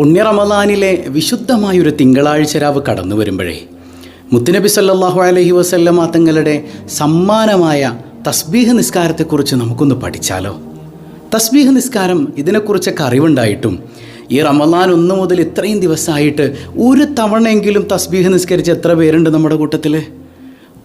പുണ്യ റമദാനിലെ വിശുദ്ധമായൊരു തിങ്കളാഴ്ച രാവ് കടന്നു വരുമ്പോഴേ മുത്തുനബി സല്ലാഹു അലഹി വസല്ലമ തങ്ങളുടെ സമ്മാനമായ തസ്ബീഹ് നിസ്കാരത്തെക്കുറിച്ച് നമുക്കൊന്ന് പഠിച്ചാലോ? തസ്ബീഹ് നിസ്കാരം ഇതിനെക്കുറിച്ചൊക്കെ അറിവുണ്ടായിട്ടും ഈ റമദാൻ ഒന്ന് മുതൽ ഇത്രയും ദിവസമായിട്ട് ഒരു തവണയെങ്കിലും തസ്ബീഹ് നിസ്കരിച്ച് എത്ര പേരുണ്ട് നമ്മുടെ കൂട്ടത്തിൽ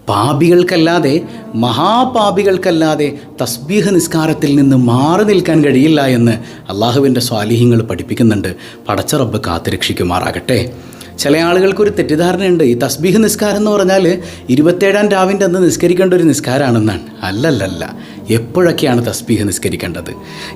പാപികൾക്കല്ലാതെ മഹാപാപികൾക്കല്ലാതെ തസ്ബീഹ് നിസ്കാരത്തിൽ നിന്ന് മാറി നിൽക്കാൻ കഴിയില്ല എന്ന് അള്ളാഹുവിന്റെ സ്വാലിഹ്യങ്ങൾ പഠിപ്പിക്കുന്നുണ്ട്. പടച്ച റബ്ബ് കാത്തുരക്ഷിക്കുമാറാകട്ടെ. ചില ആളുകൾക്കൊരു തെറ്റിദ്ധാരണയുണ്ട്. ഈ തസ്ബീഹ് നിസ്കാരം എന്ന് പറഞ്ഞാൽ ഇരുപത്തേഴാം രാവിന്റെ അന്ന് നിസ്കരിക്കേണ്ട ഒരു നിസ്കാരമാണെന്നാണ്. അല്ലല്ലല്ല. എപ്പോഴൊക്കെയാണ് തസ്ബീഹ് നിസ്കരിക്കേണ്ടത്?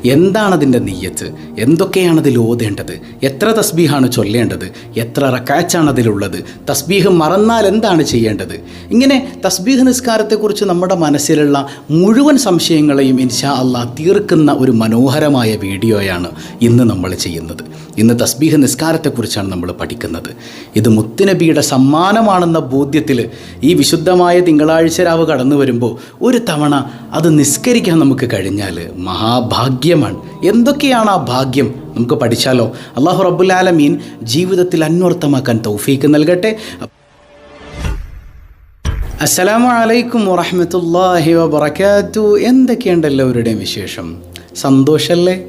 എന്താണ് അതിന്റെ നെയ്യത്ത്? എന്തൊക്കെയാണ് അതിൽ ഓതേണ്ടത്? എത്ര തസ്ബീഹാണ് ചൊല്ലേണ്ടത്? എത്ര റക്കാച്ചാണ് അതിലുള്ളത് തസ്ബീഹ് മറന്നാൽ എന്താണ് ചെയ്യേണ്ടത്? ഇങ്ങനെ തസ്ബീഹ് നിസ്കാരത്തെക്കുറിച്ച് നമ്മുടെ മനസ്സിലുള്ള മുഴുവൻ സംശയങ്ങളെയും ഇൻഷാ അള്ളാഹ് തീർക്കുന്ന ഒരു മനോഹരമായ വീഡിയോയാണ് ഇന്ന് നമ്മൾ ചെയ്യുന്നത്. ഇന്ന് തസ്ബീഹ് നിസ്കാരത്തെക്കുറിച്ചാണ് നമ്മൾ പഠിക്കുന്നത്. ഇത് മുത്തുനബിയുടെ സമ്മാനമാണെന്ന ബോധ്യത്തിൽ ഈ വിശുദ്ധമായ തിങ്കളാഴ്ച രാവ് കടന്നു വരുമ്പോൾ ഒരു തവണ അത് നിസ്കരിക്കാൻ നമുക്ക് കഴിഞ്ഞാൽ. മഹാഭാഗ്യമാണ്. എന്തൊക്കെയാണ് ആ ഭാഗ്യം? നമുക്ക് പഠിച്ചാലോ? അള്ളാഹു റബ്ബുലാലമീൻ ജീവിതത്തിൽ അന്വർത്ഥമാക്കാൻ തൗഫീക്ക് നൽകട്ടെ. അസ്സലാമു അലൈക്കും വറഹമത്തല്ലാഹി വബറകാത്തു. എന്തൊക്കെയുണ്ട് എല്ലാവരുടെയും വിശേഷം? സന്തോഷല്ലേ?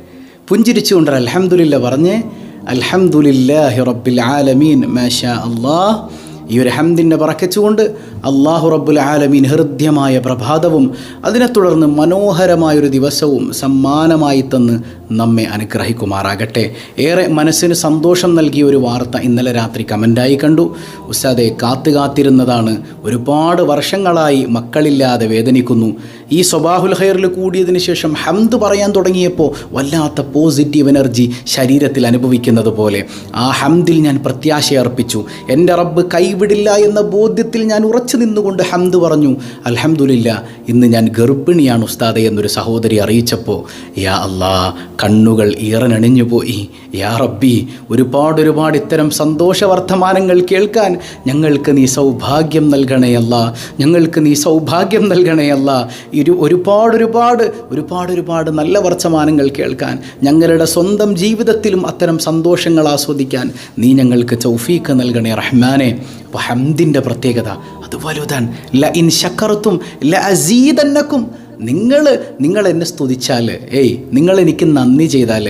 പുഞ്ചിരിച്ചുകൊണ്ട് അലഹമുല്ല പറഞ്ഞ് അൽഹംദുലില്ലാഹി റബ്ബിൽ ആലമീൻ മാഷാ അള്ളാഹ് ഈ ഒരു ഹംദിന്റെ പറക്കച്ചുകൊണ്ട് അള്ളാഹു റബ്ബുൽ ആലമീൻ ഹൃദ്യമായ പ്രഭാതവും അതിനെ തുടർന്ന് മനോഹരമായൊരു ദിവസവും സമ്മാനമായി തന്ന് നമ്മെ അനുഗ്രഹിക്കുമാറാകട്ടെ. ഏറെ മനസ്സിന് സന്തോഷം നൽകിയ ഒരു വാർത്ത ഇന്നലെ രാത്രി കമന്റായി കണ്ടു. ഉസ്താദെ കാത്തു കാത്തിരുന്നതാണ് ഒരുപാട് വർഷങ്ങളായി മക്കളില്ലാതെ വേദനിക്കുന്നു. ഈ സ്വബാഹുൽ ഹൈറിൽ കൂടിയതിന് ശേഷം ഹംദ് പറയാൻ തുടങ്ങിയപ്പോൾ വല്ലാത്ത പോസിറ്റീവ് എനർജി ശരീരത്തിൽ അനുഭവിക്കുന്നത് പോലെ. ആ ഹംദിൽ ഞാൻ പ്രത്യാശയർപ്പിച്ചു. എന്റെ റബ്ബ് കൈവിടില്ല എന്ന ബോധ്യത്തിൽ ഞാൻ ഉറച്ചു നിന്നുകൊണ്ട് ഹംദ് പറഞ്ഞു അൽഹംദുലില്ല ഇന്ന് ഞാൻ ഗർഭിണിയാണ് ഉസ്താദെ എന്നൊരു സഹോദരി അറിയിച്ചപ്പോൾ യാ അല്ലാ കണ്ണുകൾ ഈറനണിഞ്ഞു പോയി. യാ റബ്ബി ഒരുപാട് ഒരുപാട് ഇത്തരം സന്തോഷവർത്തമാനങ്ങൾ കേൾക്കാൻ ഞങ്ങൾക്ക് നീ സൗഭാഗ്യം നൽകണേ അല്ല. ഞങ്ങൾക്ക് നീ സൗഭാഗ്യം നൽകണേ അല്ല. ഇരു ഒരുപാട് ഒരുപാട് ഒരുപാട് ഒരുപാട് നല്ല വർത്തമാനങ്ങൾ കേൾക്കാൻ ഞങ്ങളുടെ സ്വന്തം ജീവിതത്തിലും അത്തരം സന്തോഷങ്ങൾ ആസ്വദിക്കാൻ നീ ഞങ്ങൾക്ക് ചൗഫീക്ക് നൽകണേ റഹ്മാനെ. അപ്പോൾ ഹംദിന്റെ പ്രത്യേകത അത് വലുതാണ് ല ഇൻ ശക്കറത്തും ല അസീതന്നക്കും നിങ്ങൾ നിങ്ങൾ എന്നെ സ്തുതിച്ചാൽ ഏയ് നിങ്ങൾ എനിക്ക് നന്ദി ചെയ്താൽ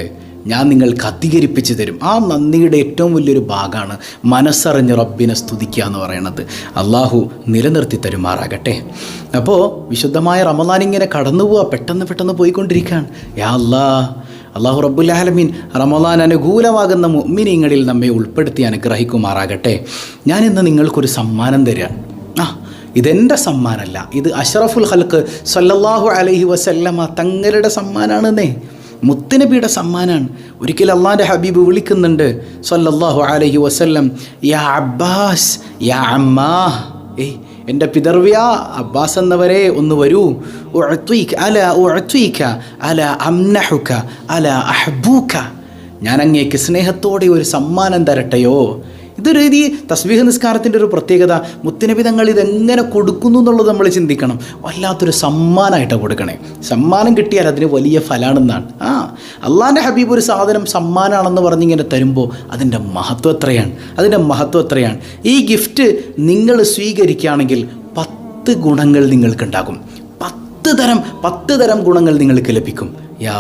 ഞാൻ നിങ്ങൾക്ക് അധികരിപ്പിച്ച് തരും. ആ നന്ദിയുടെ ഏറ്റവും വലിയൊരു ഭാഗമാണ് മനസ്സറിഞ്ഞ് റബ്ബിനെ സ്തുതിക്കുക എന്ന് പറയുന്നത് അള്ളാഹു നിലനിർത്തി തരുമാറാകട്ടെ. അപ്പോൾ വിശുദ്ധമായ റമദാൻ ഇങ്ങനെ കടന്നു പോവുക പെട്ടെന്ന് പെട്ടെന്ന് പോയിക്കൊണ്ടിരിക്കുകയാണ് യാ അല്ലാ അള്ളാഹു റബ്ബുല്ലാലമീൻ റമദാൻ അനുകൂലമാകുന്ന മുഅ്മിനീങ്ങളിൽ നമ്മെ ഉൾപ്പെടുത്തി അനുഗ്രഹിക്കുമാറാകട്ടെ. ഞാനിന്ന് നിങ്ങൾക്കൊരു സമ്മാനം തരാൻ ആ ഇതെന്റെ സമ്മാനമല്ല ഇത് അഷറഫുൽ ഹൽക്ക് സല്ലല്ലാഹു അലൈഹി വസല്ലമ തങ്ങളുടെ സമ്മാനാണെന്നേ. മുത്തനബിയുടെ സമ്മാനാണ്. ഒരിക്കൽ അള്ളാന്റെ ഹബീബ് വിളിക്കുന്നുണ്ട് സല്ലല്ലാഹു അലൈഹി വസല്ലം യാ അബ്ബാസ് യാ അമ്മാ ഏയ് എന്റെ പിതർവ്യ അബ്ബാസ് എന്നവരെ ഒന്ന് വരൂ. അല ഉഅത്വീക അല അംനഹുക അല അഹ്ബൂക ഞാൻ അങ്ങേക്ക് സ്നേഹത്തോടെ ഒരു സമ്മാനം തരട്ടെയോ? ഇതൊരു രീതി തസ്ബീഹ് നിസ്കാരത്തിന്റെ ഒരു പ്രത്യേകത. മുത്തനബി തങ്ങൾ ഇതെങ്ങനെ കൊടുക്കുന്നു എന്നുള്ളത് നമ്മൾ ചിന്തിക്കണം. വല്ലാത്തൊരു സമ്മാനമായിട്ടാണ് കൊടുക്കണേ. സമ്മാനം കിട്ടിയാൽ അതിന് വലിയ ഫലാണെന്നാണ്. ആ അള്ളാന്റെ ഹബീബ് ഒരു സാധനം സമ്മാനമാണെന്ന് പറഞ്ഞിങ്ങനെ തരുമ്പോൾ അതിന്റെ മഹത്വം എത്രയാണ്? അതിന്റെ മഹത്വം എത്രയാണ്? ഈ ഗിഫ്റ്റ് നിങ്ങൾ സ്വീകരിക്കുകയാണെങ്കിൽ പത്ത് ഗുണങ്ങൾ നിങ്ങൾക്കുണ്ടാകും. പത്ത് തരം പത്ത് തരം ഗുണങ്ങൾ നിങ്ങൾക്ക് ലഭിക്കും. യാ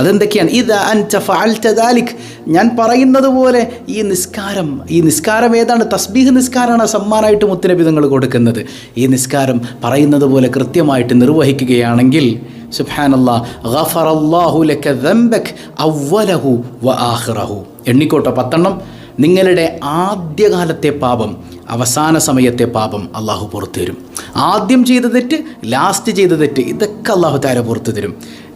അതെന്തൊക്കെയാണ്? ഇത് അൻച ഫഅൽത ദാലിക്. ഞാൻ പറയുന്നത് പോലെ ഈ നിസ്കാരം ഈ നിസ്കാരം ഏതാണ്? തസ്ബീഹ് നിസ്കാരമാണ് സമ്മാനമായിട്ട് മുത്തുനബി നിങ്ങൾ കൊടുക്കുന്നത്. ഈ നിസ്കാരം പറയുന്നത് പോലെ കൃത്യമായിട്ട് നിർവഹിക്കുകയാണെങ്കിൽ സുബ്ഹാനല്ലാ ഗഫറല്ലാഹു ലക ദംബക് അവ്വലഹു വ ആഹ്റഹു എണ്ണിക്കോട്ടെ പത്തെണ്ണം. നിങ്ങളുടെ ആദ്യകാലത്തെ പാപം അവസാന സമയത്തെ പാപം അള്ളാഹു പുറത്തു തരും. ആദ്യം ചെയ്ത തെറ്റ് ലാസ്റ്റ് ചെയ്ത തെറ്റ് ഇതൊക്കെ അള്ളാഹു താര പുറത്തു തരും.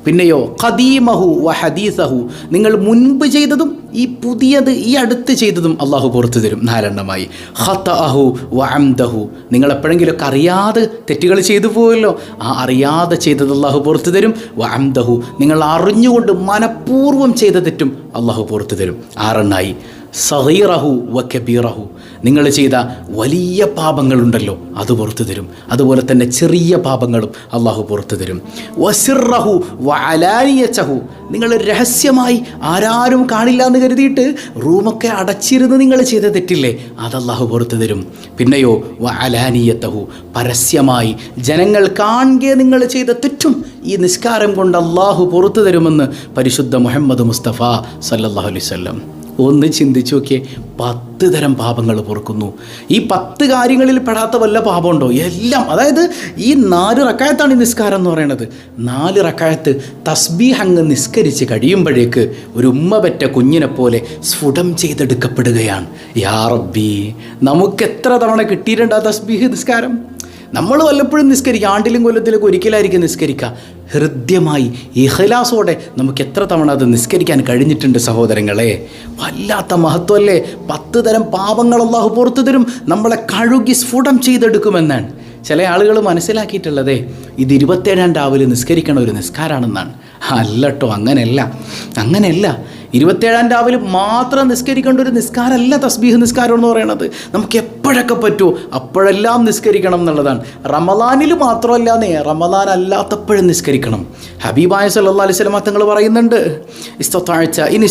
പിന്നെയോ ഖദീമഹു വ ഹദീസഹു. നിങ്ങൾ മുൻപ് ചെയ്തതും ഈ പുതിയത് ഈ അടുത്ത് ചെയ്തതും അള്ളാഹു പുറത്തു തരും. നാലെണ്ണമായി. ഹത്തഅഹു വ അംദഹു. നിങ്ങൾ എപ്പോഴെങ്കിലുമൊക്കെ അറിയാതെ തെറ്റുകൾ ചെയ്തു പോയല്ലോ ആ അറിയാതെ ചെയ്തത് അള്ളാഹു പുറത്തു തരും. വ അംദഹു. നിങ്ങൾ അറിഞ്ഞുകൊണ്ട് മനഃപൂർവം ചെയ്ത തെറ്റും അള്ളാഹു പുറത്തു തരും. ആറെണ്ണായി. സഹീറഹു വ കബീറഹു. നിങ്ങൾ ചെയ്ത വലിയ പാപങ്ങളുണ്ടല്ലോ അത് പുറത്തു തരും. അതുപോലെ തന്നെ ചെറിയ പാപങ്ങളും അള്ളാഹു പുറത്തു തരും. വസിറഹു വ അലാനിയച്ചഹു നിങ്ങൾ രഹസ്യമായി ആരാരും കാണില്ല എന്ന് കരുതിയിട്ട് റൂമൊക്കെ അടച്ചിരുന്ന് നിങ്ങൾ ചെയ്ത തെറ്റില്ലേ അത് അള്ളാഹു പുറത്തു തരും. പിന്നെയോ വ അലാനിയത്തഹു പരസ്യമായി ജനങ്ങൾ കാണുകയെ നിങ്ങൾ ചെയ്ത തെറ്റും ഈ നിസ്കാരം കൊണ്ട് അള്ളാഹു പുറത്തു തരുമെന്ന് പരിശുദ്ധ മുഹമ്മദ് മുസ്തഫ സല്ലല്ലാഹു അലൈവല്ലം ഒന്ന് ചിന്തിച്ചു നോക്കിയേ പത്ത് തരം പാപങ്ങൾ പൊറുക്കുന്നു. ഈ പത്ത് കാര്യങ്ങളിൽ പെടാത്ത വല്ല പാപമുണ്ടോ? എല്ലാം. അതായത് ഈ നാല് റക്കായത്താണ് ഈ നിസ്കാരം എന്ന് പറയുന്നത് നാല് റക്കായത്ത് തസ്ബീഹ് അങ്ങ് നിസ്കരിച്ച് കഴിയുമ്പോഴേക്ക് ഒരു ഉമ്മ പെറ്റ കുഞ്ഞിനെ പോലെ സ്ഫുടം ചെയ്തെടുക്കപ്പെടുകയാണ്. യാ റബ്ബി നമുക്ക് എത്ര തവണ കിട്ടിയിട്ടുണ്ട് ആ തസ്ബീഹ് നിസ്കാരം? നമ്മൾ വല്ലപ്പോഴും നിസ്കരിക്കുക. ആണ്ടിലും കൊല്ലത്തിലൊക്കെ ഒരിക്കലായിരിക്കും നിസ്കരിക്കുക. ഹൃദ്യമായി ഇഹ്ലാസോടെ നമുക്ക് എത്ര തവണ അത് നിസ്കരിക്കാൻ കഴിഞ്ഞിട്ടുണ്ട് സഹോദരങ്ങളെ? വല്ലാത്ത മഹത്വമല്ലേ പത്ത് തരം പാപങ്ങൾ അള്ളാഹു പുറത്തു തരും. നമ്മളെ കഴുകി സ്ഫുടം ചെയ്തെടുക്കുമെന്നാണ്. ചില ആളുകൾ മനസ്സിലാക്കിയിട്ടുള്ളതേ ഇത് ഇരുപത്തേഴാം രാവിലെ നിസ്കരിക്കണ ഒരു നിസ്കാരമാണെന്നാണ് അല്ലട്ടോ അങ്ങനെയല്ല. അങ്ങനെയല്ല. ഇരുപത്തേഴാം രാവിലെ മാത്രം നിസ്കരിക്കേണ്ട ഒരു നിസ്കാരമല്ല തസ്ബീഹ് നിസ്കാരം എന്ന് പറയുന്നത്. നമുക്ക് എപ്പോഴൊക്കെ പറ്റുമോ അപ്പോഴെല്ലാം നിസ്കരിക്കണം എന്നുള്ളതാണ്. റമദാനിൽ മാത്രമല്ലാന്നേ റമദാൻ അല്ലാത്തപ്പോഴും നിസ്കരിക്കണം. ഹബീബായ സല്ലാ അലൈഹി സ്വലമ തങ്ങൾ പറയുന്നുണ്ട് ഇസ്തൊത്താഴ്ച ഇൻ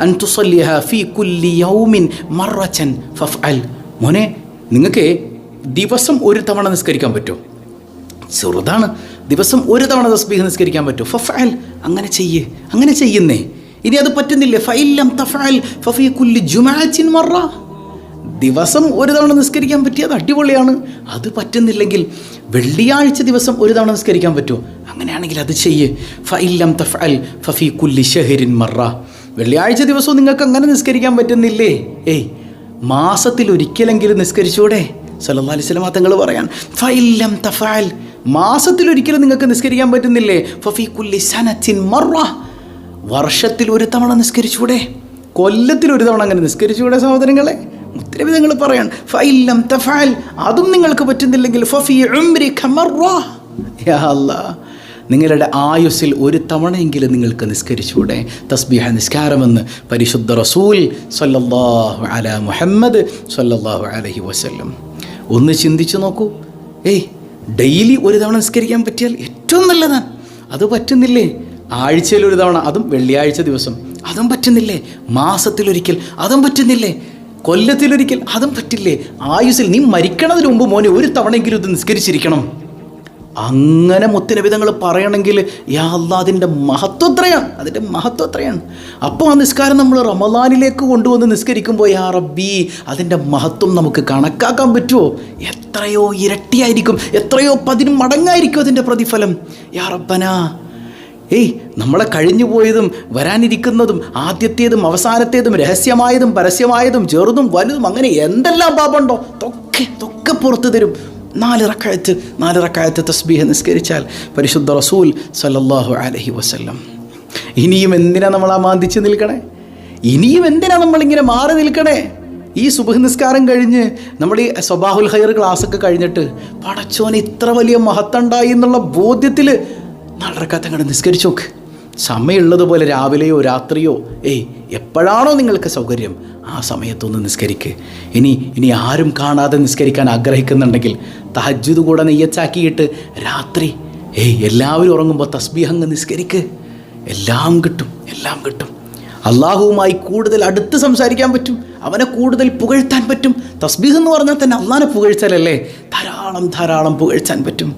അൻ തുസല്ലിഹ ഫീ കുല്ലി യൗമിൻ മറച്ചൻ ഫഫ്അൽ. മോനെ നിങ്ങൾക്ക് ദിവസം ഒരു തവണ നിസ്കരിക്കാൻ പറ്റുമോ ചെറുതാണ്. ദിവസം ഒരു തവണ തസ്ബീഹ് നിസ്കരിക്കാൻ പറ്റുമോ ഫഫ് അൽ അങ്ങനെ ചെയ്യേ അങ്ങനെ ചെയ്യുന്നേ. ഇനി അത് പറ്റുന്നില്ല. ഫൈലം തഫഅൽ ഫഫീ കുല്ലി ജുമാച്ചിൻ മറ. ദിവസം ഒരു തവണ നിസ്കരിക്കാൻ പറ്റിയത് അടിപൊളിയാണ്. അത് പറ്റുന്നില്ലെങ്കിൽ വെള്ളിയാഴ്ച ദിവസം ഒരു തവണ നിസ്കരിക്കാൻ പറ്റുമോ? അങ്ങനെയാണെങ്കിൽ അത് ചെയ്യ്. ഫൈലം തഫഅൽ ഫഫീ കുല്ലി ഷഹരിൻ മറ. വെള്ളിയാഴ്ച ദിവസവും നിങ്ങൾക്ക് അങ്ങനെ നിസ്കരിക്കാൻ പറ്റുന്നില്ലേ? ഏയ്. മാസത്തിൽ ഒരിക്കലെങ്കിലും നിസ്കരിച്ചൂടെ? സല്ലല്ലാഹു അലൈഹി വസല്ലം തങ്ങൾ പറയാൻ ഫൈലം തഫഅൽ. മാസത്തിൽ ഒരിക്കലും നിങ്ങൾക്ക് നിസ്കരിക്കാൻ പറ്റുന്നില്ലേ? ഫഫീ കുല്ലി സനത്തിൻ മറ. വർഷത്തിൽ ഒരു തവണ നിസ്കരിച്ചൂടെ കൊല്ലത്തിൽ ഒരു തവണ അങ്ങനെ നിസ്കരിച്ചൂടെ സഹോദരങ്ങളെ? ഒത്തിരി നിങ്ങൾ പറയാൻ ഫൈലം തഫാൽ അതും നിങ്ങൾക്ക് പറ്റുന്നില്ലെങ്കിൽ ഫഫി നിങ്ങളുടെ ആയുസ്സിൽ ഒരു തവണയെങ്കിലും നിങ്ങൾക്ക് നിസ്കരിച്ചൂടെ തസ്ബീഹ നിസ്കാരമെന്ന് പരിശുദ്ധ റസൂൽ സല്ലല്ലാഹു അല മുഹമ്മദ് സല്ലല്ലാഹു അലഹി വസല്ലം. ഒന്ന് ചിന്തിച്ചു നോക്കൂ. ഏയ് ഡെയിലി ഒരു തവണ നിസ്കരിക്കാൻ പറ്റിയാൽ ഏറ്റവും നല്ലതാണ്. അത് പറ്റുന്നില്ലേ? ആഴ്ചയിൽ ഒരു തവണ അതും വെള്ളിയാഴ്ച ദിവസം. അതും പറ്റുന്നില്ലേ? മാസത്തിലൊരിക്കൽ. അതും പറ്റുന്നില്ലേ? കൊല്ലത്തിലൊരിക്കൽ. അതും പറ്റില്ലേ? ആയുസിൽ നീ മരിക്കണതിന് മുമ്പ് മോനെ ഒരു തവണയെങ്കിലും ഇത് നിസ്കരിച്ചിരിക്കണം. അങ്ങനെ മുത്തനബിതങ്ങൾ പറയണമെങ്കിൽ യാ അതിന്റെ മഹത്വം എത്രയാണ് അതിന്റെ മഹത്വം എത്രയാണ്? അപ്പോൾ ആ നിസ്കാരം നമ്മൾ റമദാനിലേക്ക് കൊണ്ടുവന്ന് നിസ്കരിക്കുമ്പോൾ യാ റബ്ബി അതിന്റെ മഹത്വം നമുക്ക് കണക്കാക്കാൻ പറ്റുമോ എത്രയോ ഇരട്ടിയായിരിക്കും. എത്രയോ പതിന് മടങ്ങായിരിക്കും അതിന്റെ പ്രതിഫലം. യാ റബ്ബനാ ഏയ് നമ്മളെ കഴിഞ്ഞു പോയതും വരാനിരിക്കുന്നതും ആദ്യത്തേതും അവസാനത്തേതും രഹസ്യമായതും പരസ്യമായതും ചെറുതും വലുതും അങ്ങനെ എന്തെല്ലാം പാപമുണ്ടോ? തൊക്കെ തൊക്കെ പുറത്തു തരും. നാല് റക്കായത്ത് നാല് തസ്ബീഹ് നിസ്കരിച്ചാൽ പരിശുദ്ധ റസൂൽ സല്ലല്ലാഹു അലൈഹി വസല്ലം. ഇനിയും എന്തിനാ നമ്മൾ ആ മാന്തിച്ച് നിൽക്കണേ? ഇനിയും എന്തിനാ നമ്മളിങ്ങനെ മാറി നിൽക്കണേ? ഈ സുബഹ് നിസ്കാരം കഴിഞ്ഞ് നമ്മൾ ഈ സ്വബാഹുൽ ഹൈർ ക്ലാസ്സൊക്കെ കഴിഞ്ഞിട്ട് പടച്ചോന് ഇത്ര വലിയ മഹത്തുണ്ടായി എന്നുള്ള ബോധ്യത്തിൽ നാലരക്കാത്ത അങ്ങോട്ട് നിസ്കരിച്ചു നോക്ക്. സമയമുള്ളതുപോലെ രാവിലെയോ രാത്രിയോ ഏയ് എപ്പോഴാണോ നിങ്ങൾക്ക് സൗകര്യം ആ സമയത്തൊന്ന് നിസ്കരിക്ക്. ഇനി ഇനി ആരും കാണാതെ നിസ്കരിക്കാൻ ആഗ്രഹിക്കുന്നുണ്ടെങ്കിൽ തഹജ്ജുദ് കൂടെ നെയ്യച്ചാക്കിയിട്ട് രാത്രി ഏയ് എല്ലാവരും ഉറങ്ങുമ്പോൾ തസ്ബീഹ് അങ്ങ് നിസ്കരിക്ക്. എല്ലാം കിട്ടും എല്ലാം കിട്ടും. അള്ളാഹുവുമായി കൂടുതൽ അടുത്ത് സംസാരിക്കാൻ പറ്റും അവനെ കൂടുതൽ പുകഴ്ത്താൻ പറ്റും. തസ്ബീഹ് എന്ന് പറഞ്ഞാൽ തന്നെ അള്ളാനെ പുകഴ്ച്ചാലല്ലേ? ധാരാളം ധാരാളം പുകഴ്ത്താൻ പറ്റും.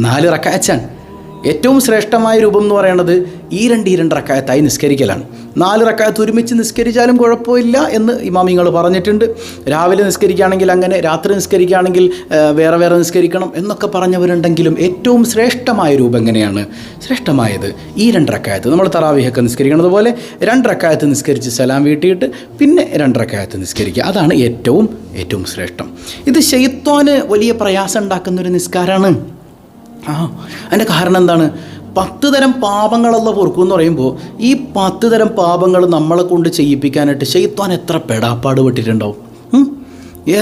നാല് റക്കാച്ചാൻ ഏറ്റവും ശ്രേഷ്ഠമായ രൂപം എന്ന് പറയുന്നത് ഈ രണ്ട് ഈ രണ്ട് റക്കായത്തായി നിസ്കരിക്കലാണ്. നാല് റക്കായത്ത് ഒരുമിച്ച് നിസ്കരിച്ചാലും കുഴപ്പമില്ല എന്ന് ഇമാമിങ്ങൾ പറഞ്ഞിട്ടുണ്ട്. രാവിലെ നിസ്കരിക്കുകയാണെങ്കിൽ അങ്ങനെ രാത്രി നിസ്കരിക്കുകയാണെങ്കിൽ വേറെ വേറെ നിസ്കരിക്കണം എന്നൊക്കെ പറഞ്ഞവരുണ്ടെങ്കിലും ഏറ്റവും ശ്രേഷ്ഠമായ രൂപം എങ്ങനെയാണ്? ശ്രേഷ്ഠമായത് ഈ രണ്ട് റക്കായത്ത്. നമ്മൾ തറാവിഹൊക്കെ നിസ്കരിക്കുന്നത് പോലെ രണ്ട് റക്കായത്ത് നിസ്കരിച്ച് സലാം വീട്ടിയിട്ട് പിന്നെ രണ്ട് റക്കായത്ത് നിസ്കരിക്കുക. അതാണ് ഏറ്റവും ഏറ്റവും ശ്രേഷ്ഠം. ഇത് ഷെയ്ത്തോന് വലിയ പ്രയാസം ഉണ്ടാക്കുന്നൊരു നിസ്കാരമാണ് ആ അതിന്റെ കാരണം എന്താണ്? പത്ത് തരം പാപങ്ങളുള്ള പൊറുക്കും എന്ന് പറയുമ്പോൾ ഈ പത്ത് തരം പാപങ്ങൾ നമ്മളെ കൊണ്ട് ചെയ്യിപ്പിക്കാനായിട്ട് ചെയ്ത്താൻ എത്ര പെടാപ്പാട് പെട്ടിട്ടുണ്ടാവും?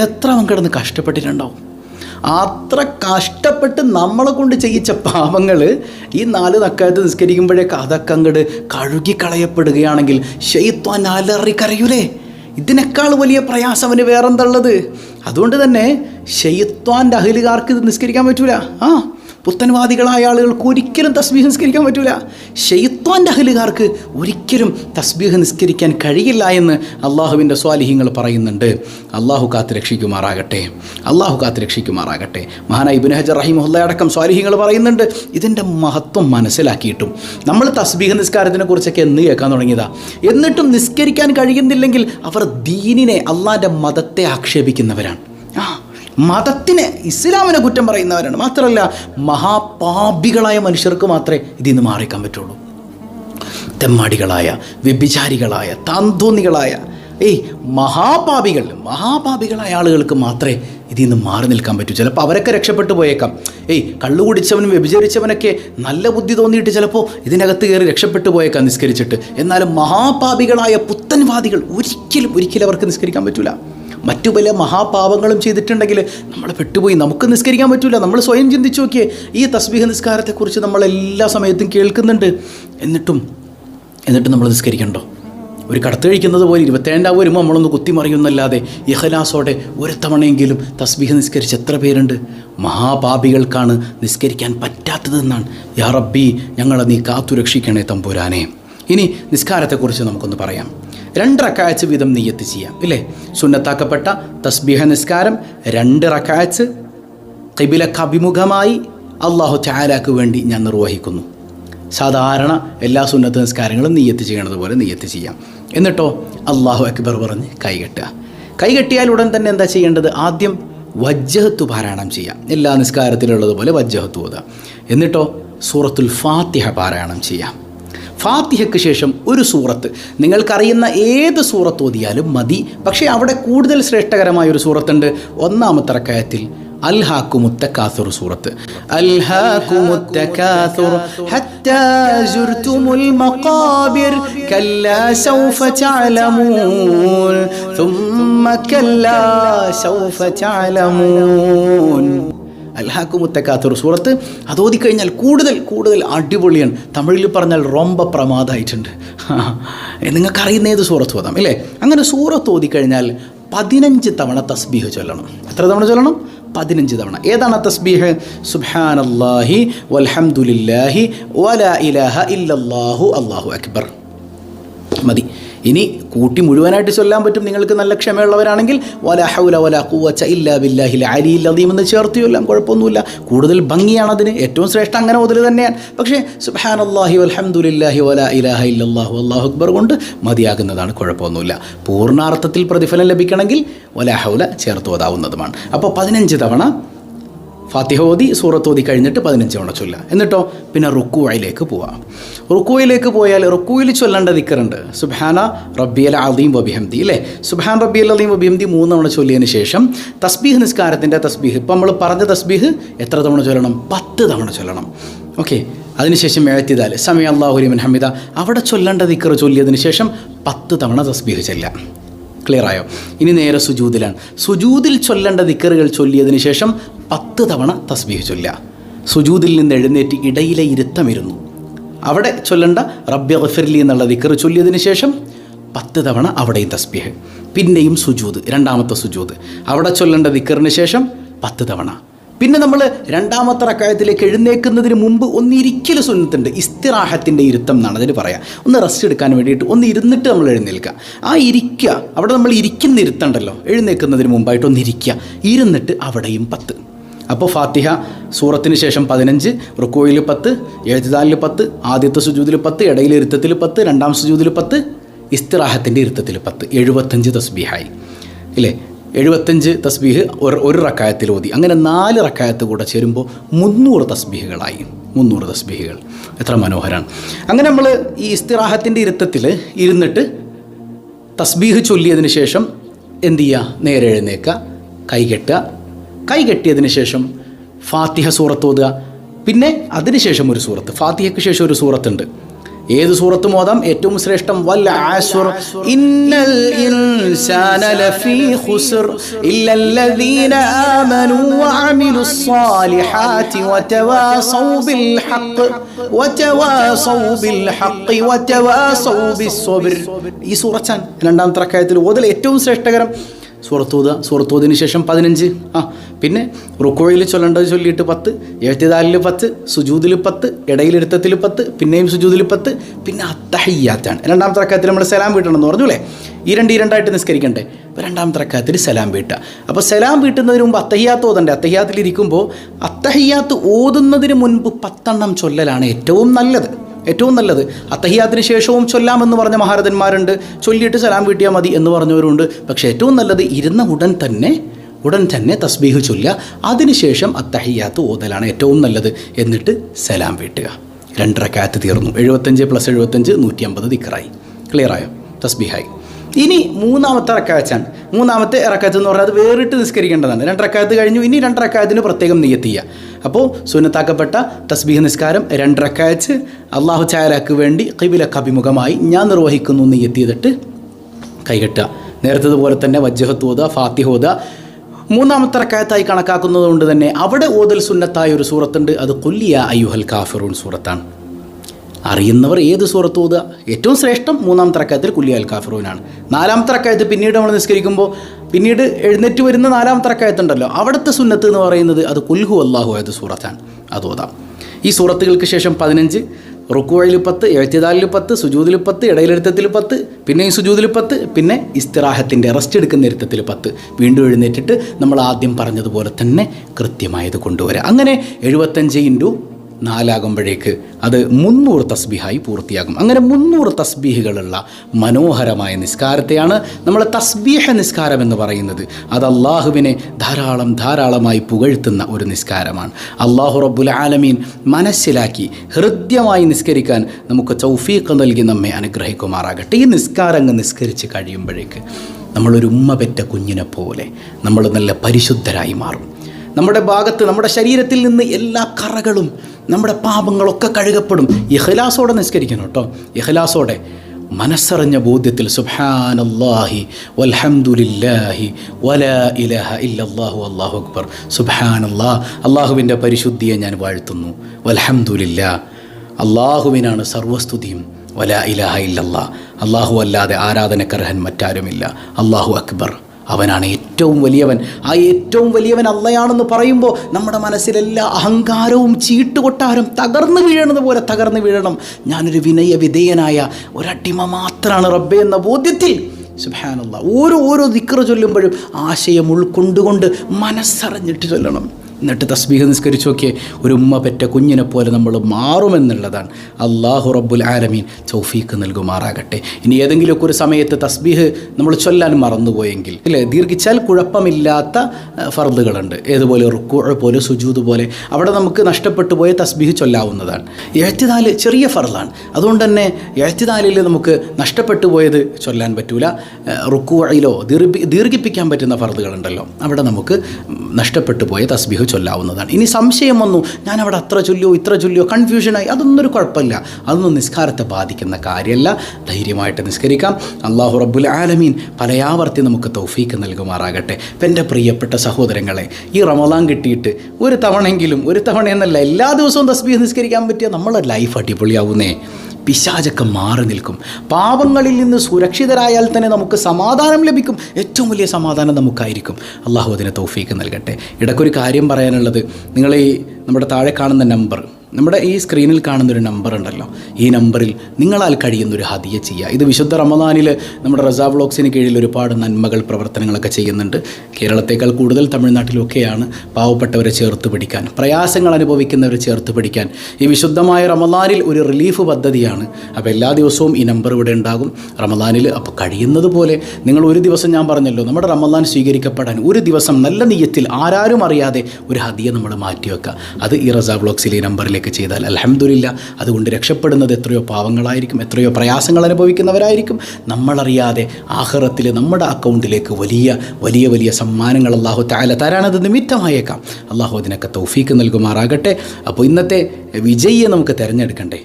എത്ര അവൻ കിടന്ന് കഷ്ടപ്പെട്ടിട്ടുണ്ടാവും? അത്ര കഷ്ടപ്പെട്ട് നമ്മളെ കൊണ്ട് ചെയ്യിച്ച പാപങ്ങൾ ഈ നാല് നക്കാലത്ത് നിസ്കരിക്കുമ്പോഴേക്ക് അതൊക്കെ അങ്ങോട്ട് കഴുകി കളയപ്പെടുകയാണെങ്കിൽ ഷെയ്ത്താൻ അലറി കരയൂലേ ഇതിനേക്കാൾ വലിയ പ്രയാസം അവന് വേറെന്തുള്ളത്? അതുകൊണ്ട് തന്നെ ഷെയ്ത്വാന്റെ അഹിലുകാർക്ക് ഇത് നിസ്കരിക്കാൻ പറ്റൂല. ആ പുത്തൻവാദികളായ ആളുകൾക്ക് ഒരിക്കലും തസ്ബീഹ് നിസ്കരിക്കാൻ പറ്റൂല. ഷെയ്ത്വാന്റെ അഹലുകാർക്ക് ഒരിക്കലും തസ്ബീഹ് നിസ്കരിക്കാൻ കഴിയില്ല എന്ന് അള്ളാഹുവിന്റെ സ്വാലിഹ്യങ്ങൾ പറയുന്നുണ്ട്. അള്ളാഹു കാത്ത് രക്ഷിക്കുമാറാകട്ടെ. അള്ളാഹു കാത്ത് രക്ഷിക്കുമാറാകട്ടെ. മഹാന ഇബിൻ ഹജർ റഹിമുല്ല അടക്കം സ്വാലിഹ്യങ്ങൾ പറയുന്നുണ്ട് ഇതിന്റെ മഹത്വം മനസ്സിലാക്കിയിട്ടും നമ്മൾ തസ്ബീഹ് നിസ്കാരത്തിനെ കുറിച്ചൊക്കെ എന്ന് കേൾക്കാൻ തുടങ്ങിയതാ. എന്നിട്ടും നിസ്കരിക്കാൻ കഴിയുന്നില്ലെങ്കിൽ അവർ ദീനിനെ അള്ളാന്റെ മതത്തെ ആക്ഷേപിക്കുന്നവരാണ്. മതത്തിനെ ഇസ്ലാമിനെ കുറ്റം പറയുന്നവരാണ്. മാത്രമല്ല മഹാപാപികളായ മനുഷ്യർക്ക് മാത്രമേ ഇതിൽ നിന്ന് മാറിക്കാൻ പറ്റുള്ളൂ. തെമ്മാടികളായ വ്യഭിചാരികളായ താന്തോന്നികളായ ഏയ് മഹാപാപികൾ മഹാപാപികളായ ആളുകൾക്ക് മാത്രമേ ഇതിൽ നിന്ന് മാറി നിൽക്കാൻ പറ്റൂ. ചിലപ്പോൾ അവരൊക്കെ രക്ഷപ്പെട്ടു പോയേക്കാം. ഏയ് കള്ളു കുടിച്ചവനും വ്യഭിചരിച്ചവനൊക്കെ നല്ല ബുദ്ധി തോന്നിയിട്ട് ചിലപ്പോൾ ഇതിനകത്ത് കയറി രക്ഷപ്പെട്ടു പോയേക്കാം നിസ്കരിച്ചിട്ട്. എന്നാലും മഹാപാപികളായ പുത്തൻവാദികൾ ഒരിക്കലും ഒരിക്കലും അവർക്ക് നിസ്കരിക്കാൻ പറ്റൂല. മറ്റു പല മഹാപാപങ്ങളും ചെയ്തിട്ടുണ്ടെങ്കിൽ നമ്മൾ പെട്ടുപോയി. നമുക്ക് നിസ്കരിക്കാൻ പറ്റില്ല നമ്മൾ സ്വയം ചിന്തിച്ചു നോക്കിയേ. ഈ തസ്ബീഹ് നിസ്കാരത്തെക്കുറിച്ച് നമ്മൾ എല്ലാ സമയത്തും കേൾക്കുന്നുണ്ട്. എന്നിട്ടും എന്നിട്ട് നമ്മൾ നിസ്കരിക്കണ്ടോ? ഒരു കടത്ത് കഴിക്കുന്നത് പോലെ ഇരുപത്തേഴാം വരുമ്പോൾ നമ്മളൊന്ന് കുത്തിമറിയുന്നല്ലാതെ ഇഹലാസോടെ ഒരു തവണയെങ്കിലും തസ്ബീഹ് നിസ്കരിച്ച് എത്ര പേരുണ്ട്? മഹാപാപികൾക്കാണ് നിസ്കരിക്കാൻ പറ്റാത്തതെന്നാണ്. യാ റബ്ബി ഞങ്ങളെ നീ കാത്തു രക്ഷിക്കണേ തമ്പുരാനെ. ഇനി നിസ്കാരത്തെക്കുറിച്ച് നമുക്കൊന്ന് പറയാം. രണ്ട് റക്കാഴ്ച വീതം നെയ്യത്ത് ചെയ്യാം ഇല്ലേ? സുന്നത്താക്കപ്പെട്ട തസ്ബീഹ നിസ്കാരം രണ്ട് റക്കാഴ്ച കബിലക്ക് അഭിമുഖമായി അള്ളാഹു ചായാലാക്ക് വേണ്ടി ഞാൻ നിർവഹിക്കുന്നു. സാധാരണ എല്ലാ സുന്നത്ത് നിസ്കാരങ്ങളും നെയ്യത്ത് ചെയ്യണത് പോലെ നെയ്യത്ത് ചെയ്യാം. എന്നിട്ടോ അള്ളാഹു അക്ബർ പറഞ്ഞ് കൈകെട്ടുക. കൈകെട്ടിയാൽ ഉടൻ തന്നെ എന്താ ചെയ്യേണ്ടത്? ആദ്യം വജ്ജഹത്ത് പാരായണം ചെയ്യാം. എല്ലാ നിസ്കാരത്തിലുള്ളതുപോലെ വജ്ജഹത്ത് ഓതാം. എന്നിട്ടോ സൂറത്തുൽ ഫാത്തിഹ പാരായണം ചെയ്യാം. ഫാത്തിഹയ്ക്ക് ശേഷം ഒരു സൂറത്ത് നിങ്ങൾക്കറിയുന്ന ഏത് സൂറത്ത് ഓതിയാലും മതി പക്ഷേ അവിടെ കൂടുതൽ ശ്രേഷ്ഠകരമായ ഒരു സൂറത്തുണ്ട് ഒന്നാമത്തെ റക്കയത്തിൽ അൽഹാക്കുമുത്തക്കാസുർ സൂറത്ത് അൽഹാക്കുമുത്തക്കാസുർ ഹത്താ സുർതുമുൽ മഖാബിർ കല്ലാ സൗഫ തഅലമൂൻ ثم كلا سوف تعلمون അൽഹാക്കുമുത്തക്കാത്തൊരു സൂറത്ത്. അത് കഴിഞ്ഞാൽ കൂടുതൽ കൂടുതൽ അടിപൊളിയാണ് തമിഴിൽ പറഞ്ഞാൽ റൊമ്പ പ്രമാദമായിട്ടുണ്ട് നിങ്ങൾക്കറിയുന്ന ഏത് സൂറത്ത് ഓതാം അല്ലേ? അങ്ങനെ സൂറത്ത് ഓതി കഴിഞ്ഞാൽ പതിനഞ്ച് തവണ തസ്ബീഹ് ചൊല്ലണം. എത്ര തവണ ചൊല്ലണം? പതിനഞ്ച് തവണ. ഏതാണ് തസ്ബീഹ്? സുബ്ഹാനല്ലാഹി വൽഹംദുലില്ലാഹി വലാ ഇലാഹ ഇല്ലല്ലാഹു അല്ലാഹു അക്ബർ. മതി. ഇനി കൂട്ടി മുഴുവനായിട്ട് ചൊല്ലാൻ പറ്റും. നിങ്ങൾക്ക് നല്ല ക്ഷമയുള്ളവരാണെങ്കിൽ വല ഹൗല വല എന്ന് കുഴപ്പമൊന്നുമില്ല. കൂടുതൽ ഭംഗിയാണ് അതിന്. ഏറ്റവും ശ്രേഷ്ഠം അങ്ങനെ മുതൽ തന്നെയാണ്. പക്ഷേ സുബാൻ അള്ളാഹി അലഹമുല്ലാഹി വല ഇലാഹ ഇല്ലാഹു അള്ളാഹു അക്ബർ കൊണ്ട് മതിയാകുന്നതാണ് കുഴപ്പമൊന്നുമില്ല. പൂർണാർത്ഥത്തിൽ പ്രതിഫലം ലഭിക്കണമെങ്കിൽ വല ഹൗല അപ്പോൾ പതിനഞ്ച് തവണ ഫാത്തിഹ ഓതി സൂറത്ത് ഓതി കഴിഞ്ഞിട്ട് പതിനഞ്ച് തവണ ചൊല്ല എന്നിട്ടോ പിന്നെ റുക്കുവയിലേക്ക് പോവാം. റുക്കുവയിലേക്ക് പോയാൽ റുക്കുവിൽ ചൊല്ലേണ്ട ദിക്കറുണ്ട്. സുബാന റബ്ബിയൽ അലീം വബിഹംദി അല്ലേ? സുബാൻ റബ്ബിയൽ അലീം വബിഹംദി മൂന്ന് തവണ ചൊല്ലിയതിന് ശേഷം തസ്ബീഹ് നിസ്കാരത്തിന്റെ തസ്ബീഹ്. ഇപ്പം നമ്മൾ പറഞ്ഞ തസ്ബീഹ് എത്ര തവണ ചൊല്ലണം? പത്ത് തവണ ചൊല്ലണം. ഓക്കെ അതിനുശേഷം എഴുത്തിതാൽ സമയ അള്ളാഹുലിമൻ ഹമിദ. അവിടെ ചൊല്ലേണ്ട ദിക്കർ ചൊല്ലിയതിന് ശേഷം പത്ത് തവണ തസ്ബീഹ് ചെല്ലാം ക്ലിയർ ആയോ ഇനി നേരെ സുജൂദിലാണ് സുജൂദിൽ ചൊല്ലേണ്ട ദിക്കറുകൾ ചൊല്ലിയതിന് ശേഷം പത്ത് തവണ തസ്ബീഹ് ചൊല്ലുക. സുജൂദിൽ നിന്ന് എഴുന്നേറ്റ് ഇടയിലെ ഇരുത്തമിരുന്നു. അവിടെ ചൊല്ലേണ്ട റബ്യ ഗഫിർലി എന്നുള്ള ദിക്കർ ചൊല്ലിയതിന് ശേഷം പത്ത് തവണ അവിടെയും തസ്ബീഹ്. പിന്നെയും സുജൂദ് രണ്ടാമത്തെ സുജൂദ് അവിടെ ചൊല്ലേണ്ട ദിക്കറിന് ശേഷം പത്ത് തവണ. പിന്നെ നമ്മൾ രണ്ടാമത്തെ റക്കായത്തിലേക്ക് എഴുന്നേക്കുന്നതിന് മുമ്പ് ഒന്ന് ഇരിക്കൽ സുന്നത്തുണ്ട് ഇസ്തിറാഹത്തിന്റെ ഇരുത്തം എന്നാണ് അതിന് പറയാം. ഒന്ന് റെസ്റ്റ് എടുക്കാൻ വേണ്ടിയിട്ട് ഒന്ന് ഇരുന്നിട്ട് നമ്മൾ എഴുന്നേൽക്കുക. ആ ഇരിക്കുക അവിടെ നമ്മൾ ഇരിക്കുന്ന ഇരുത്തണ്ടല്ലോ. എഴുന്നേൽക്കുന്നതിന് മുമ്പായിട്ട് ഒന്ന് ഇരിക്കുക. ഇരുന്നിട്ട് അവിടെയും പത്ത്. അപ്പോൾ ഫാത്തിഹ സൂറത്തിന് ശേഷം പതിനഞ്ച് റുക്കോയിൽ പത്ത് എഴുത്തിദാലിൽ പത്ത് ആദ്യത്തെ സുജൂതിൽ പത്ത് ഇടയിൽ ഇരുത്തത്തിൽ പത്ത് രണ്ടാം സുജൂതിൽ പത്ത് ഇസ്തിറാഹത്തിന്റെ ഇരുത്തത്തിൽ പത്ത് എഴുപത്തഞ്ച് തസ്ബീഹായി. ഇല്ലേ? എഴുപത്തഞ്ച് തസ്ബീഹ് ഒരു ഒരു റക്കായത്തിൽ ഓതി. അങ്ങനെ നാല് റക്കായത്ത് കൂടെ ചേരുമ്പോൾ മുന്നൂറ് തസ്ബീഹുകളായി. മുന്നൂറ് തസ്ബീഹുകൾ. എത്ര മനോഹരമാണ് അങ്ങനെ നമ്മൾ ഈ ഇസ്തിറാഹത്തിന്റെ ഇരുത്തത്തിൽ ഇരുന്നിട്ട് തസ്ബീഹ് ചൊല്ലിയതിന് ശേഷം എന്ത് ചെയ്യുക നേരെ എഴുന്നേക്കുക കൈകെട്ടുക കൈകെട്ടിയതിന് ശേഷം ഫാത്തിഹ സൂറത്ത് ഓതുക. പിന്നെ അതിനുശേഷം ഒരു സൂറത്ത്. ഫാത്തിഹയ്ക്ക് ശേഷം ഒരു സൂറത്തുണ്ട്. ഏത് സൂറത്തും ഓതാം. ഏറ്റവും ശ്രേഷ്ഠം വൽ ഇന്നൽ ഇൻസാന ലഫീ ഇല്ലല്ലദീന വതവാസൗ ബിൽ ഹഖ് വതവാസൗ ബിൽ ഹഖ് വതവാസൗ ഈ സൂറച്ചാൻ രണ്ടാമത്തെ റക്കായത്തിൽ ഓതൽ ഏറ്റവും ശ്രേഷ്ഠകരം. സൂറത്തൂത സൂറത്തൂതിന് ശേഷം പതിനഞ്ച്. ആ പിന്നെ റുക്കോയിൽ ചൊല്ലേണ്ടത് ചൊല്ലിയിട്ട് പത്ത് എഴുത്തിദാലിൽ പത്ത് സുജൂതിൽ പത്ത് ഇടയിലിരുത്തത്തിൽ പത്ത് പിന്നെയും സുജൂതിൽ പത്ത് പിന്നെ അത്തഹയ്യാത്താണ്. രണ്ടാമത്തെ റക്കായത്തിൽ നമ്മൾ സലാം വീട്ടണമെന്ന് പറഞ്ഞു അല്ലേ ഈ രണ്ട് ഈ രണ്ടായിട്ട് നിസ്കരിക്കണ്ടേ? അപ്പോൾ രണ്ടാമത്തെ റക്കായത്തിൽ സലാം വീട്ടുക. അപ്പോൾ സലാം വീട്ടുന്നതിന് മുമ്പ് അത്തഹിയാത്ത് ഓതണ്ടേ? അത്തഹിയാത്തിൽ ഇരിക്കുമ്പോൾ അത്തഹിയാത്ത് ഓതുന്നതിന് മുൻപ് പത്തെണ്ണം ചൊല്ലലാണ് ഏറ്റവും നല്ലത്. ഏറ്റവും നല്ലത്. അത്തഹിയാത്തിന് ശേഷവും ചൊല്ലാമെന്ന് പറഞ്ഞ മഹാരഥന്മാരുണ്ട്. ചൊല്ലിയിട്ട് സലാം വീട്ടിയാൽ മതി എന്ന് പറഞ്ഞവരുണ്ട്. പക്ഷേ ഏറ്റവും നല്ലത് ഇരുന്ന ഉടൻ തന്നെ ഉടൻ തന്നെ തസ്ബീഹ് ചൊല്ലുക. അതിനുശേഷം അത്തഹിയാത്ത് ഓതലാണ് ഏറ്റവും നല്ലത്. എന്നിട്ട് സലാം വീട്ടുക. രണ്ടരക്കാത്ത് തീർന്നു. എഴുപത്തഞ്ച് പ്ലസ് എഴുപത്തഞ്ച് നൂറ്റി അമ്പത് ദിക്കറായി ക്ലിയറായോ തസ്ബീഹായി. ഇനി മൂന്നാമത്തെ റക്കാച്ചാണ് മൂന്നാമത്തെ റക്കാത്ത് എന്ന് പറഞ്ഞാൽ അത് വേറിട്ട് നിസ്കരിക്കേണ്ടതാണ്. രണ്ടരക്കാത്ത് കഴിഞ്ഞു. ഇനി രണ്ടരക്കാത്തിന് പ്രത്യേകം നിയത്ത് ചെയ്യുക. അപ്പോൾ സുന്നത്താക്കപ്പെട്ട തസ്ബീഹ് നിസ്കാരം രണ്ടരക്കയച്ച് അള്ളാഹു ചായാലാക്ക് വേണ്ടി കിബിലക്ക് അഭിമുഖമായി ഞാൻ നിർവഹിക്കുന്നു എന്ന് എത്തിയതിട്ട് കൈകെട്ടുക. നേരത്തതുപോലെ തന്നെ വജ്ജഹത്ത് ഫാത്തിഹ് ഓതുക. മൂന്നാമത്തെ റക്കായത്തായി കണക്കാക്കുന്നത് കൊണ്ട് തന്നെ അവിടെ ഓതൽ സുന്നത്തായ ഒരു സൂറത്തുണ്ട്. അത് കൊല്ലിയ അയ്യുഹൽ കാഫിറൂൺ സൂറത്താണ്. അറിയുന്നവർ ഏത് സൂറത്ത് ഓതുക? ഏറ്റവും ശ്രേഷ്ഠം മൂന്നാം തറക്കായത്തിൽ കുല്ലിയ അൽ കാഫിറൂനാണ്. നാലാം റക്കായത്ത് പിന്നീട് നമ്മൾ നിസ്കരിക്കുമ്പോൾ പിന്നീട് എഴുന്നേറ്റ് വരുന്ന നാലാം തറക്കായത്തുണ്ടല്ലോ. അവിടുത്തെ സുന്നത്ത് എന്ന് പറയുന്നത് അത് കുൽഹു അള്ളാഹു ആയത് സൂറത്താണ്. അത് ഓതാം. ഈ സൂറത്തുകൾക്ക് ശേഷം പതിനഞ്ച് റുക്കുവഴിൽ പത്ത് എഴുത്തിദാലിൽ പത്ത് സുജൂതിൽ പത്ത് ഇടയിലെടുത്തത്തിൽ പത്ത് ഈ സുജൂതിൽ പത്ത് പിന്നെ ഇസ്തിറാഹത്തിന്റെ റെസ്റ്റ് എടുക്കുന്ന ഇരുത്തത്തിൽ പത്ത്. വീണ്ടും എഴുന്നേറ്റിട്ട് നമ്മൾ ആദ്യം പറഞ്ഞതുപോലെ തന്നെ കൃത്യമായത് കൊണ്ടുവരിക അങ്ങനെ എഴുപത്തഞ്ച് ഇന്റു നാലാകുമ്പോഴേക്ക് അത് മുന്നൂറ് തസ്ബിഹായി പൂർത്തിയാകും. അങ്ങനെ മുന്നൂറ് തസ്ബീഹുകളുള്ള മനോഹരമായ നിസ്കാരത്തെയാണ് നമ്മൾ തസ്ബീഹ നിസ്കാരം എന്ന് പറയുന്നത്. അത് അള്ളാഹുവിനെ ധാരാളം ധാരാളമായി പുകഴ്ത്തുന്ന ഒരു നിസ്കാരമാണ്. അള്ളാഹു റബ്ബുൽ ആലമീൻ മനസ്സിലാക്കി ഹൃദ്യമായി നിസ്കരിക്കാൻ നമുക്ക് ചൗഫീഖ് നൽകി നമ്മെ അനുഗ്രഹിക്കുമാറാകട്ടെ. ഈ നിസ്കാരങ്ങൾ നിസ്കരിച്ച് കഴിയുമ്പോഴേക്ക് നമ്മളൊരു ഉമ്മ പെറ്റ കുഞ്ഞിനെ പോലെ നമ്മൾ നല്ല പരിശുദ്ധരായി മാറും. നമ്മുടെ ഭാഗത്ത് നമ്മുടെ ശരീരത്തിൽ നിന്ന് എല്ലാ കറകളും നമ്മുടെ പാപങ്ങളൊക്കെ കഴുകപ്പെടും. ഇഹ്ലാസോടെ നിസ്കരിക്കണം കേട്ടോ. ഇഹ്ലാസോടെ മനസ്സറിഞ്ഞ ബോധ്യത്തിൽ സുബ്ഹാനല്ലാഹി വൽഹമുല്ലാഹി വല ഇലഹ ഇല്ലാഹു അള്ളാഹു അക്ബർ. സുബാനല്ലാ അള്ളാഹുവിന്റെ പരിശുദ്ധിയെ ഞാൻ വാഴ്ത്തുന്നു. വൽഹമുല്ല അള്ളാഹുവിനാണ് സർവസ്തുതിയും. വല ഇലഹ ഇല്ലല്ലാ അള്ളാഹു അല്ലാതെ ആരാധനക്കർഹൻ മറ്റാരുമില്ല. അള്ളാഹു അക്ബർ അവനാണ് ഏറ്റവും വലിയവൻ. ആ ഏറ്റവും വലിയവൻ അള്ളയാണെന്ന് പറയുമ്പോൾ നമ്മുടെ മനസ്സിലെല്ലാ അഹങ്കാരവും ചീട്ടുകൊട്ടാരം തകർന്നു വീഴണത് പോലെ തകർന്നു വീഴണം. ഞാനൊരു വിനയ വിധേയനായ ഒരടിമ മാത്രമാണ് റബ്ബെ എന്ന ബോധ്യത്തിൽ. സുബാനുള്ള ഓരോ ഓരോ ദിക്ര ചൊല്ലുമ്പോഴും ആശയം ഉൾക്കൊണ്ടുകൊണ്ട് മനസ്സറിഞ്ഞിട്ട് ചൊല്ലണം. എന്നിട്ട് തസ്ബീഹ് നിസ്കരിച്ചു നോക്കിയേ ഒരു ഉമ്മ പെറ്റ കുഞ്ഞിനെ പോലെ നമ്മൾ മാറുമെന്നുള്ളതാണ്. അള്ളാഹു റബ്ബുൽ ആലമീൻ ചൗഫീക്ക് നൽകുമാറാകട്ടെ. ഇനി ഏതെങ്കിലുമൊക്കെ ഒരു സമയത്ത് തസ്ബീഹ് നമ്മൾ ചൊല്ലാൻ മറന്നുപോയെങ്കിൽ ഇല്ലേ? ദീർഘിച്ചാൽ കുഴപ്പമില്ലാത്ത ഫർദുകളുണ്ട്. ഏതുപോലെ റുക്കു പോലെ സുജൂത് പോലെ അവിടെ നമുക്ക് നഷ്ടപ്പെട്ടു പോയ തസ്ബീഹ് ചൊല്ലാവുന്നതാണ്. എഴുത്തിനാല് ചെറിയ ഫർദാണ്. അതുകൊണ്ട് തന്നെ എഴുത്തിനാലിൽ നമുക്ക് നഷ്ടപ്പെട്ടു പോയത് ചൊല്ലാൻ പറ്റൂല. റുക്കുവയിലോ ദീർഘി ദീർഘിപ്പിക്കാൻ പറ്റുന്ന ഫർദുകളുണ്ടല്ലോ. അവിടെ നമുക്ക് നഷ്ടപ്പെട്ടു പോയ തസ്ബീഹ് ചൊല്ലാവുന്നതാണ്. ഇനി സംശയം വന്നു ഞാൻ അവിടെ അത്ര ചൊല്ലിയോ ഇത്ര ചൊല്ലിയോ കൺഫ്യൂഷനായി അതൊന്നും ഒരു കുഴപ്പമില്ല. അതൊന്നും നിസ്കാരത്തെ ബാധിക്കുന്ന കാര്യമല്ല. ധൈര്യമായിട്ട് നിസ്കരിക്കാം. അള്ളാഹു റബ്ബുൽ ആലമീൻ പലയാവർത്തി നമുക്ക് തൗഫീക്ക് നൽകുമാറാകട്ടെ. ഇപ്പം എന്റെ പ്രിയപ്പെട്ട സഹോദരങ്ങളെ ഈ റമദാൻ കിട്ടിയിട്ട് ഒരു തവണയെങ്കിലും ഒരു തവണ എന്നല്ല എല്ലാ ദിവസവും തസ്ബീഹ് നിസ്കരിക്കാൻ പറ്റിയ നമ്മളെ ലൈഫ് അടിപൊളിയാവുന്നേ. പിശാചൊക്കെ മാറി നിൽക്കും. പാപങ്ങളിൽ നിന്ന് സുരക്ഷിതരായാൽ തന്നെ നമുക്ക് സമാധാനം ലഭിക്കും. ഏറ്റവും വലിയ സമാധാനം നമുക്കായിരിക്കും. അള്ളാഹു അതിനെ തോഫീക്ക് നൽകട്ടെ. ഇടയ്ക്കൊരു കാര്യം പറയാനുള്ളത്. നിങ്ങൾ ഈ നമ്മുടെ താഴെ കാണുന്ന നമ്പർ നമ്മുടെ ഈ സ്ക്രീനിൽ കാണുന്നൊരു നമ്പർ ഉണ്ടല്ലോ. ഈ നമ്പറിൽ നിങ്ങളാൽ കഴിയുന്നൊരു ഹദിയ ചെയ്യുക. ഇത് വിശുദ്ധ റമദാനിൽ നമ്മുടെ റസാ ബ്ലോക്സിന് കീഴിൽ ഒരുപാട് നന്മകൾ പ്രവർത്തനങ്ങളൊക്കെ ചെയ്യുന്നുണ്ട്. കേരളത്തേക്കാൾ കൂടുതൽ തമിഴ്നാട്ടിലൊക്കെയാണ് പാവപ്പെട്ടവരെ ചേർത്ത് പിടിക്കാൻ പ്രയാസങ്ങൾ അനുഭവിക്കുന്നവരെ ചേർത്ത് പിടിക്കാൻ ഈ വിശുദ്ധമായ റമദാനിൽ ഒരു റിലീഫ് പദ്ധതിയാണ്. അപ്പോൾ എല്ലാ ദിവസവും ഈ നമ്പർ ഇവിടെ ഉണ്ടാകും. റമദാനിൽ അപ്പോൾ കഴിയുന്നത് പോലെ നിങ്ങൾ ഒരു ദിവസം ഞാൻ പറഞ്ഞല്ലോ നമ്മുടെ റമദാൻ സ്വീകരിക്കപ്പെടാൻ ഒരു ദിവസം നല്ല നീയത്തിൽ ആരാരും അറിയാതെ ഒരു ഹദിയ നമ്മൾ മാറ്റിവെക്കുക. അത് ഈ റസാ ബ്ലോക്സിലെ ഈ നമ്പറിലേക്ക് ചെയ്താൽ അലഹമ്മദില്ല അതുകൊണ്ട് രക്ഷപ്പെടുന്നത് എത്രയോ പാവങ്ങളായിരിക്കും എത്രയോ പ്രയാസങ്ങൾ അനുഭവിക്കുന്നവരായിരിക്കും. നമ്മളറിയാതെ ആഹ്റത്തിൽ നമ്മുടെ അക്കൗണ്ടിലേക്ക് വലിയ വലിയ വലിയ സമ്മാനങ്ങൾ അള്ളാഹു താല തരാനത് നിമിത്തമായേക്കാം. അള്ളാഹു അതിനൊക്കെ തൗഫീക്ക് നൽകുമാറാകട്ടെ. അപ്പോൾ ഇന്നത്തെ വിജയിയെ നമുക്ക് തിരഞ്ഞെടുക്കണ്ടേ?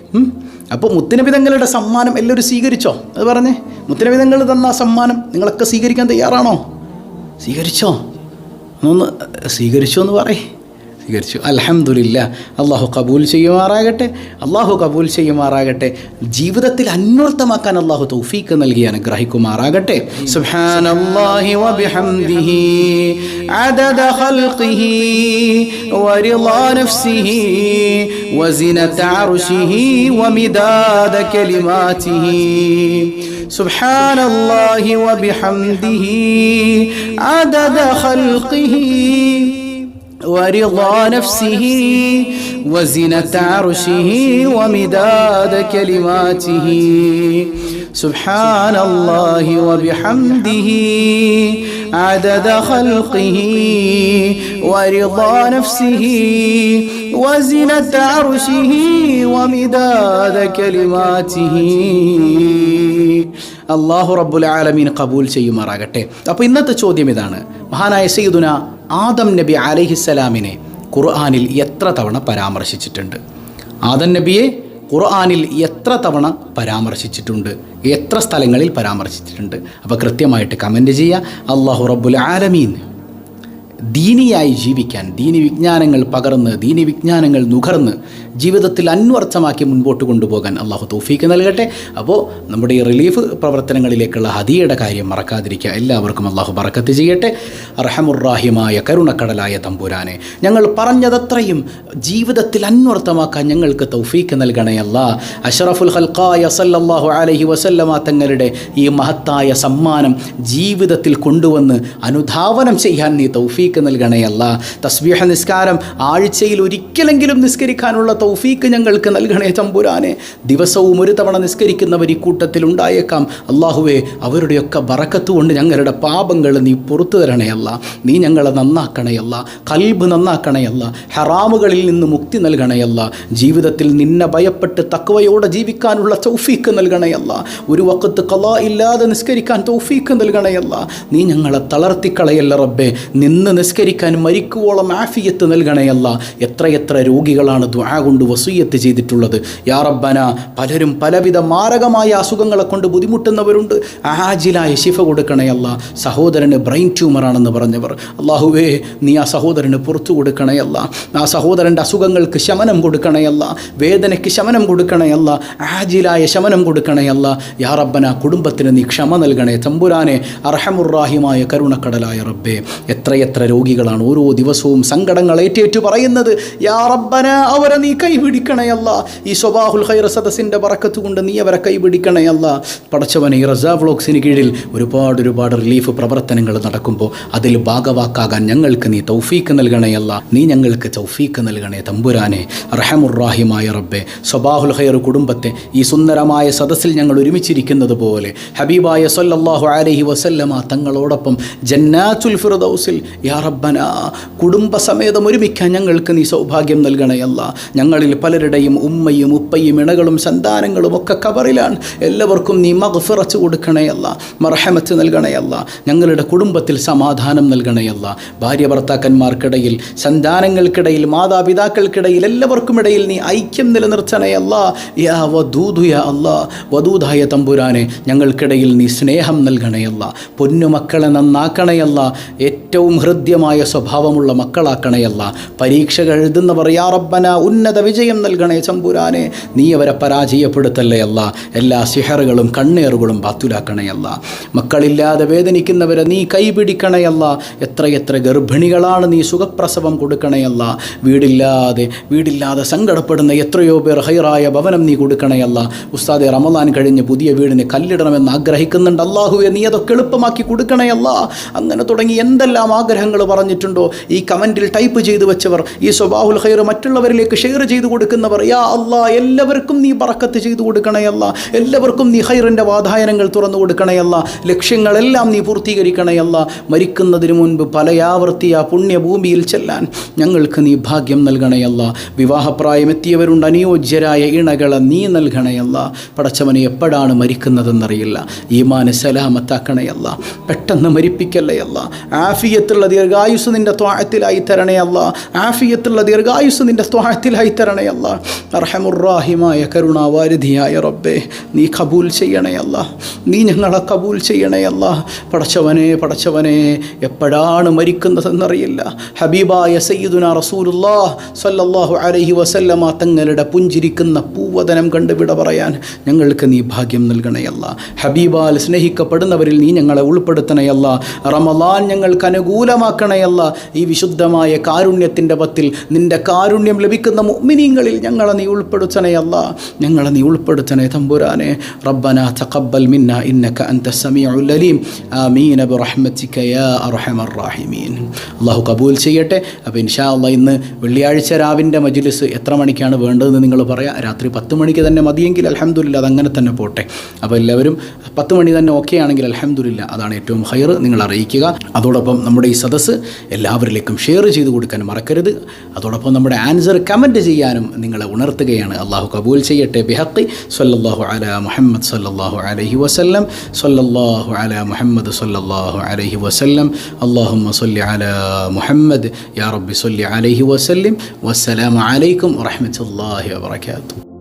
അപ്പോൾ മുത്തനബി തങ്ങളുടെ സമ്മാനം എല്ലാവരും സ്വീകരിച്ചോ? അത് പറഞ്ഞേ മുത്തനബി തന്ന സമ്മാനം നിങ്ങളൊക്കെ സ്വീകരിക്കാൻ തയ്യാറാണോ? സ്വീകരിച്ചോ? ഒന്ന് സ്വീകരിച്ചോ എന്ന് പറയേ. സ്വീകരിച്ചു അലഹമുല്ല അള്ളാഹു കബൂൽ ചെയ്യുമാറാകട്ടെ അള്ളാഹു കബൂൽ ചെയ്യുമാറാകട്ടെ ജീവിതത്തിൽ അന്വർത്ഥമാക്കാൻ അള്ളാഹു തൗഫീക്ക് നൽകി അനുഗ്രഹിക്കുമാറാകട്ടെ സുബ്ഹാനല്ലാഹി വബിഹംദിഹി عدد خلقه ورضا نفسه وزنة عرشه ومداد كلماته سبحان الله وبحمده عدد خلقه ورضا نفسه وزنة عرشه ومداد كلماته. سبحان الله وبحمده. عدد خلقه ورضا نفسه وزنة عرشه ومداد كلماته അള്ളാഹു റബ്ബുൽ ആലമീൻ കബൂൽ ചെയ്യുമാറാകട്ടെ അപ്പോൾ ഇന്നത്തെ ചോദ്യം ഇതാണ് മഹാനായ സയ്യിദുന ആദം നബി അലഹിസ്സലാമിനെ ഖുർആാനിൽ എത്ര തവണ പരാമർശിച്ചിട്ടുണ്ട് ആദം നബിയെ ഖുർആാനിൽ എത്ര തവണ പരാമർശിച്ചിട്ടുണ്ട്? എത്ര സ്ഥലങ്ങളിൽ പരാമർശിച്ചിട്ടുണ്ട്? അപ്പോൾ കൃത്യമായിട്ട് കമന്റ് ചെയ്യുക. അള്ളാഹു റബ്ബുൽ ആലമീൻ ദീനിയായി ജീവിക്കാൻ ദീനി വിജ്ഞാനങ്ങൾ പകർന്ന് ദീനി വിജ്ഞാനങ്ങൾ നുകർന്ന് ജീവിതത്തിൽ അന്വർത്ഥമാക്കി മുൻപോട്ട് കൊണ്ടുപോകാൻ അള്ളാഹു തൗഫീക്ക് നൽകട്ടെ. അപ്പോൾ നമ്മുടെ ഈ റിലീഫ് പ്രവർത്തനങ്ങളിലേക്കുള്ള ഹദിയുടെ കാര്യം മറക്കാതിരിക്കുക. എല്ലാവർക്കും അള്ളാഹു ബറക്കത്ത് ചെയ്യട്ടെ. അർഹമുറാഹിമായ കരുണക്കടലായ തമ്പുരാനെ ഞങ്ങൾ പറഞ്ഞതത്രയും ജീവിതത്തിൽ അന്വർത്ഥമാക്കാൻ ഞങ്ങൾക്ക് തൗഫീക്ക് നൽകണേ അല്ല. അഷറഫുൽ ഹൽക്കായ സല്ലാഹു അലഹി വസല്ലമാ തങ്ങളുടെ ഈ മഹത്തായ സമ്മാനം ജീവിതത്തിൽ കൊണ്ടുവന്ന് അനുധാവനം ചെയ്യാൻ നീ തൗഫീക്ക് നൽകണേ അല്ല. തസ്ബീഹ നിസ്കാരം ആഴ്ചയിൽ ഒരിക്കലെങ്കിലും നിസ്കരിക്കാനുള്ള തൗഫീക്ക് ഞങ്ങൾക്ക് നൽകണേ തമ്പുരാനെ ദിവസവും ഒരു തവണ നിസ്കരിക്കുന്നവർ ഈ കൂട്ടത്തിൽ ഉണ്ടായേക്കാം. അള്ളാഹുവേ അവരുടെയൊക്കെ കൊണ്ട് ഞങ്ങളുടെ പാപങ്ങൾ നീ പുറത്തു തരണയല്ല നീ ഞങ്ങളെ നന്നാക്കണയല്ല കൽബ് നന്നാക്കണയല്ല ഹറാമുകളിൽ നിന്ന് മുക്തി നൽകണയല്ല ജീവിതത്തിൽ നിന്നെ ഭയപ്പെട്ട് തക്കവയോടെ ജീവിക്കാനുള്ള തൗഫീക്ക് നൽകണയല്ല ഒരു വക്കത്ത് കലാ ഇല്ലാതെ നിസ്കരിക്കാൻ തൗഫീക്ക് നൽകണയല്ല നീ ഞങ്ങളെ തളർത്തിക്കളയല്ല റബ്ബെ. നിന്ന് നിസ്കരിക്കാൻ മരിക്കുവോളം ആഫിയത്ത് നൽകണയല്ല എത്രയെത്ര രോഗികളാണ് ദ്വാ കൊണ്ട് വസൂയത്ത് ചെയ്തിട്ടുള്ളത്. യാ റബ്ബന പലരും പലവിധ മാരകമായ അസുഖങ്ങളെ കൊണ്ട് ബുദ്ധിമുട്ടുന്നവരുണ്ട്. ആജിലായ ശിഫ കൊടുക്കണയല്ല സഹോദരന് ബ്രെയിൻ ട്യൂമറാണെന്ന് പറഞ്ഞവർ. അള്ളാഹുവേ നീ ആ സഹോദരന് പുറത്തു കൊടുക്കണയല്ല ആ സഹോദരന്റെ അസുഖങ്ങൾക്ക് ശമനം കൊടുക്കണയല്ല വേദനയ്ക്ക് ശമനം കൊടുക്കണയല്ല ആജിലായ ശമനം കൊടുക്കണയല്ല യാ റബ്ബന കുടുംബത്തിന് നീ ക്ഷമ നൽകണേ. തമ്പുരാനെ അർഹമുറാഹിമായ കരുണക്കടലായ റബ്ബേ എത്രയെത്ര രോഗികളാണ് ഓരോ ദിവസവും സങ്കടങ്ങൾ ഏറ്റേറ്റു പറയുന്നത്. യാ റബ്ബന അവരെ നീ കൈപിടിക്കണയല്ല ഈ സ്വബാഹുൽ ഖൈർ സദസ്സിന്റെ പറക്കത്ത് കൊണ്ട് നീ അവരെ കൈപിടിക്കണയല്ല പടച്ചവനെ ഈ റസാ വ്ളോഗ്സിന് കീഴിൽ ഒരുപാട് ഒരുപാട് റിലീഫ് പ്രവർത്തനങ്ങൾ നടക്കുമ്പോൾ അതിൽ ഭാഗവാക്കാകാൻ ഞങ്ങൾക്ക് നീ തൗഫീക്ക് നൽകണയല്ല നീ ഞങ്ങൾക്ക് തൗഫീക്ക് നൽകണേ തമ്പുരാനെ. റഹമുറാഹിമായ റബ്ബെ സ്വബാഹുൽ ഹൈർ കുടുംബത്തെ ഈ സുന്ദരമായ സദസ്സിൽ ഞങ്ങൾ ഒരുമിച്ചിരിക്കുന്നത് പോലെ ഹബീബായ സൊല്ലാഹു അലഹി വസല്ലമ തങ്ങളോടൊപ്പം ജന്നാത്തുൽ ഫിറദൌസിൽ യാ റബ്ബന കുടുംബസമേതം ഒരുമിക്കാൻ ഞങ്ങൾക്ക് നീ സൗഭാഗ്യം നൽകണയല്ല ഞങ്ങളിൽ പലരുടെയും ഉമ്മയും ഉപ്പയും ഇണകളും സന്താനങ്ങളും ഒക്കെ കവറിലാണ് എല്ലാവർക്കും നീ മകഫിറച്ചു കൊടുക്കണയല്ല മർഹമത്ത് നൽകണയല്ല ഞങ്ങളുടെ കുടുംബത്തിൽ സമാധാനം നൽകണയല്ല ഭാര്യ ഭർത്താക്കന്മാർക്കിടയിൽ സന്താനങ്ങൾക്കിടയിൽ മാതാപിതാക്കൾക്കിടയിൽ എല്ലാവർക്കും ഇടയിൽ നീ ഐക്യം നിലനിർത്തണയല്ല യാ അല്ലാ വധൂതായ തമ്പുരാനെ ഞങ്ങൾക്കിടയിൽ നീ സ്നേഹം നൽകണയല്ല പൊന്നുമക്കളെ നന്നാക്കണയല്ല ഏറ്റവും ഹൃദ്യമായ സ്വഭാവമുള്ള മക്കളാക്കണയല്ല പരീക്ഷകൾ എഴുതുന്നവർ യാ റബ്ബന ഉന്നത വിജയം നൽകണേ ചമ്പുരാനെ. നീ അവരെ പരാജയപ്പെടുത്തല്ലേ അല്ല? എല്ലാ സിഹറുകളും കണ്ണേറുകളും ബാത്തുലാക്കണയല്ല മക്കളില്ലാതെ വേദനിക്കുന്നവരെ നീ കൈപിടിക്കണയല്ല എത്രയെത്ര ഗർഭിണികളാണ് നീ സുഖപ്രസവം കൊടുക്കണയല്ല വീടില്ലാതെ വീടില്ലാതെ സങ്കടപ്പെടുന്ന എത്രയോ പേർ ഹൈറായ ഭവനം നീ കൊടുക്കണയല്ല ഉസ്താദെ റമദാൻ കഴിഞ്ഞ് പുതിയ വീടിന് കല്ലിടണമെന്ന് ആഗ്രഹിക്കുന്നുണ്ട്. അള്ളാഹുവെ നീ അതൊക്കെ എളുപ്പമാക്കി കൊടുക്കണയല്ല അങ്ങനെ തുടങ്ങി എന്തെല്ലാം ആഗ്രഹങ്ങൾ പറഞ്ഞിട്ടുണ്ടോ? ഈ കമന്റിൽ ടൈപ്പ് ചെയ്തു വെച്ചവർ ഈ സ്വബാഹുൽ ഖൈർ മറ്റുള്ളവരിലേക്ക് ഷെയർ ചെയ്തു കൊടുക്കുന്നവർ യാ അല്ല എല്ലാവർക്കും നീ പറക്കത്ത് ചെയ്തു കൊടുക്കണയല്ല എല്ലാവർക്കും നീ ഹൈറിന്റെ വാതായനങ്ങൾ തുറന്നു കൊടുക്കണയല്ല ലക്ഷ്യങ്ങളെല്ലാം നീ പൂർത്തീകരിക്കണയല്ല മരിക്കുന്നതിന് മുൻപ് പലയാവർത്തി ആ പുണ്യഭൂമിയിൽ ചെല്ലാൻ ഞങ്ങൾക്ക് നീ ഭാഗ്യം നൽകണയല്ല വിവാഹപ്രായമെത്തിയവരുണ്ട് അനുയോജ്യരായ ഇണകളെ നീ നൽകണയല്ല പടച്ചവനെ എപ്പോഴാണ് മരിക്കുന്നതെന്നറിയില്ല. ഈമാന് സലാമത്താക്കണയല്ല പെട്ടെന്ന് മരിപ്പിക്കല്ലയല്ല ആഫിയത്തുള്ള ദീർഘായുസ് നിന്റെ ത്വാഹത്തിലായി തരണയല്ല ആഫിയത്തുള്ള ദീർഘായുസ് നിന്റെ ത്വാഴത്തിലായി തരണേ അല്ല. അർഹമുറാഹിമായ കരുണാവാരിധിയായ റബ്ബെ നീ കബൂൽ ചെയ്യണയല്ല നീ ഞങ്ങളെ കബൂൽ ചെയ്യണയല്ല പടച്ചവനെ പടച്ചവനെ എപ്പോഴാണ് മരിക്കുന്നതെന്നറിയില്ല. ഹബീബായ സയ്യിദുന റസൂലുല്ലാ സല്ലല്ലാഹു അലൈഹി വസല്ലമ തങ്ങളുടെ പുഞ്ചിരിക്കുന്ന പൂവതനം കണ്ട് വിട പറയാൻ ഞങ്ങൾക്ക് നീ ഭാഗ്യം നൽകണയല്ല ഹബീബാൽ സ്നേഹിക്കപ്പെടുന്നവരിൽ നീ ഞങ്ങളെ ഉൾപ്പെടുത്തണയല്ല റമലാൻ ഞങ്ങൾക്ക് അനുകൂലമാക്കണയല്ല ഈ വിശുദ്ധമായ കാരുണ്യത്തിന്റെ പത്തിൽ നിന്റെ കാരുണ്യം ലഭിക്കുന്ന മുഅ്മിനീങ്ങളിൽ ഞങ്ങളെ നീ ഉൾപ്പെടുത്തണേ അല്ല. ഞങ്ങളെ നീ ഉൾപ്പെടുത്തണേ തമ്പുരാനെ. റബ്ബന തഖബ്ബൽ മിന്ന ഇന്നക അൻത സമീഉൽ അലീം. ആമീൻ. ബിറഹ്മതിക യാ അർഹമർ റാഹിമീൻ. അള്ളാഹു കബൂൽ ചെയ്യട്ടെ. അപ്പോൾ ഇൻഷാ അള്ളാഹ് ഇന്ന് വെള്ളിയാഴ്ച രാവിന്റെ മജ്ലിസ് എത്ര മണിക്കാണ് വേണ്ടതെന്ന് നിങ്ങൾ പറയാം. രാത്രി പത്ത് മണിക്ക് തന്നെ മതിയെങ്കിൽ അലഹമുല്ല അതങ്ങനെ തന്നെ പോട്ടെ. അപ്പോൾ എല്ലാവരും പത്ത് മണി തന്നെ ഓക്കെ ആണെങ്കിൽ അലഹമുല്ല അതാണ് ഏറ്റവും ഹയർ നിങ്ങൾ അറിയിക്കുക. അതോടൊപ്പം നമ്മുടെ ഈ സദസ്സ് എല്ലാവരിലേക്കും ഷെയർ ചെയ്ത് കൊടുക്കാൻ മറക്കരുത്. അതോടൊപ്പം നമ്മുടെ ആൻസർ കമന്റ് ചെയ്യാനും നിങ്ങളെ ഉണർത്തുകയാണ്. അള്ളാഹു കബൂൽ ചെയ്യട്ടെ. ബിഹക്കി സല്ലല്ലാഹു അല മുഹമ്മദ് സല്ലല്ലാഹു അലഹി വസ്ല്ലം. സല്ലല്ലാഹു അല മുഹമ്മദ് സല്ലല്ലാഹു അലഹി വസ്ല്ലം. അള്ളാഹുമ്മ സല്ലി അല മുഹമ്മദ്. യാ റബ്ബി സല്ലി അലൈഹി വസല്ലം. വസ്സലാമു അലൈക്കും വറഹ്മത്തുള്ളാഹി വബറകാതുഹു.